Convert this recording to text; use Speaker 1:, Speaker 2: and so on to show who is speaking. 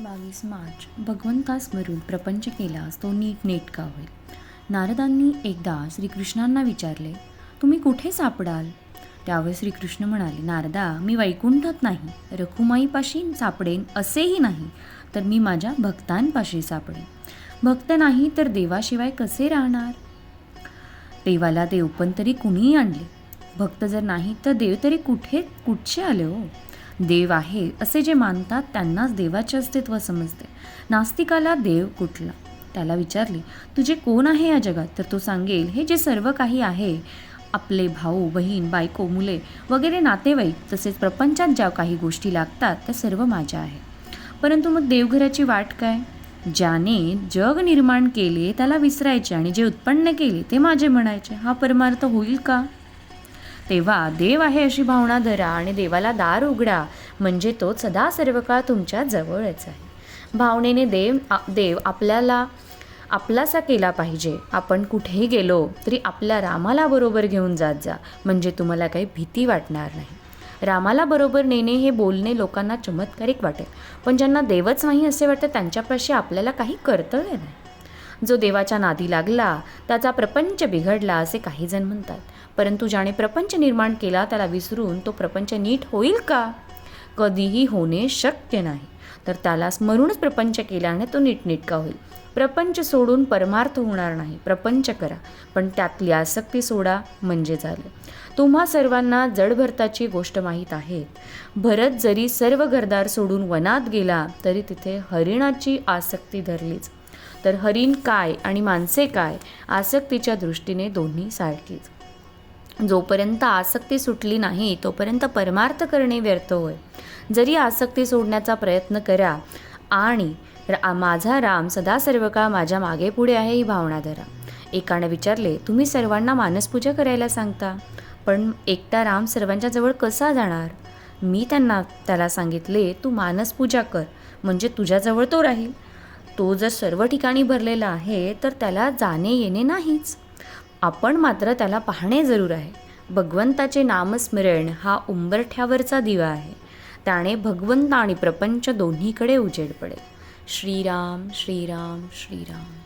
Speaker 1: बावीस मार्च. भगवंता स्मरून प्रपंच केलास तो नीट नेटका होईल? नारदांनी एकदा श्रीकृष्णांना विचारले तुम्ही कुठे सापडाल? त्यावर श्रीकृष्ण म्हणाले नारदा मी वैकुंठात नाही. रखुमाईपाशी सापडेन असेही नाही तर मी माझ्या भक्तांपाशी सापडेन. भक्त नाही तर देवाशिवाय कसे राहणार? देवाला देव पण तरी कुणीही आणले. भक्त जर नाही तर देव तरी कुठे कुठचे आले हो? देव आहे असे जे मानतात त्यांनाच देवाचे अस्तित्व समजते. नास्तिकाला देव कुठला? त्याला विचारले तुझे कोण आहे या जगात? तर तो सांगेल हे जे सर्व काही आहे आपले भाऊ बहीण बायको मुले वगैरे नातेवाईक तसेच प्रपंचात ज्या काही गोष्टी लागतात त्या सर्व माझ्या आहे. परंतु मग देवघराची वाट काय? ज्याने जग निर्माण केले त्याला विसरायचे आणि जे उत्पन्न केले ते माझे म्हणायचे. हा परमार्थ होईल का? तेव्हा देव आहे अशी भावना धरा आणि देवाला दार उघडा म्हणजे तो सदा सर्व काळ तुमच्या जवळच आहे. भावनेने देव आ- देव आपल्याला आपलासा केला पाहिजे. आपण कुठेही गेलो तरी आपल्या रामाला बरोबर घेऊन जात जा म्हणजे तुम्हाला काही भीती वाटणार नाही. रामाला बरोबर नेणे हे बोलणे लोकांना चमत्कारिक वाटेल. पण ज्यांना देवच नाही असे वाटतं त्यांच्यापाशी आपल्याला काही कर्तव्य नाही. जो देवाच्या नादी लागला त्याचा प्रपंच बिघडला असे काही जण म्हणतात. परंतु ज्याने प्रपंच निर्माण केला त्याला विसरून तो प्रपंच नीट होईल का? कधीही होणे शक्य नाही. तर त्याला स्मरूनच प्रपंच केल्याने तो नीटनेटका होईल. प्रपंच सोडून परमार्थ होणार नाही. प्रपंच करा. पण त्यातली आसक्ती सोडा म्हणजे झालं. तुम्हा सर्वांना जडभरताची गोष्ट माहीत आहे. भरत जरी सर्व घरदार सोडून वनात गेला तरी तिथे हरिणाची आसक्ती धरलीच. तर हरिण काय आणि माणसे काय आसक्तीच्या दृष्टीने दोन्ही सारखीच. जोपर्यंत आसक्ती सुटली नाही तोपर्यंत परमार्थ करणे व्यर्थ होय. जरी आसक्ती सोडण्याचा प्रयत्न करा आणि रा- माझा राम सदा सर्व काळ माझ्या मागे पुढे आहे ही भावना धरा. एकाने विचारले तुम्ही सर्वांना मानसपूजा करायला सांगता? पण एकटा राम सर्वांच्या जवळ कसा जाणार? मी त्यांना त्याला सांगितले तू मानसपूजा कर म्हणजे तुझ्याजवळ तो राहील. तो जर सर्व ठिकाणी भरलेला आहे तर त्याला जाणे येणे नाहीच. आपण मात्र त्याला पाहणे जरूर आहे. भगवंताचे नामस्मरण हा उंबरठ्यावरचा दिवा आहे. त्याने भगवंत आणि प्रपंच दोन्हीकडे उजेड पडेल. श्रीराम श्रीराम श्रीराम.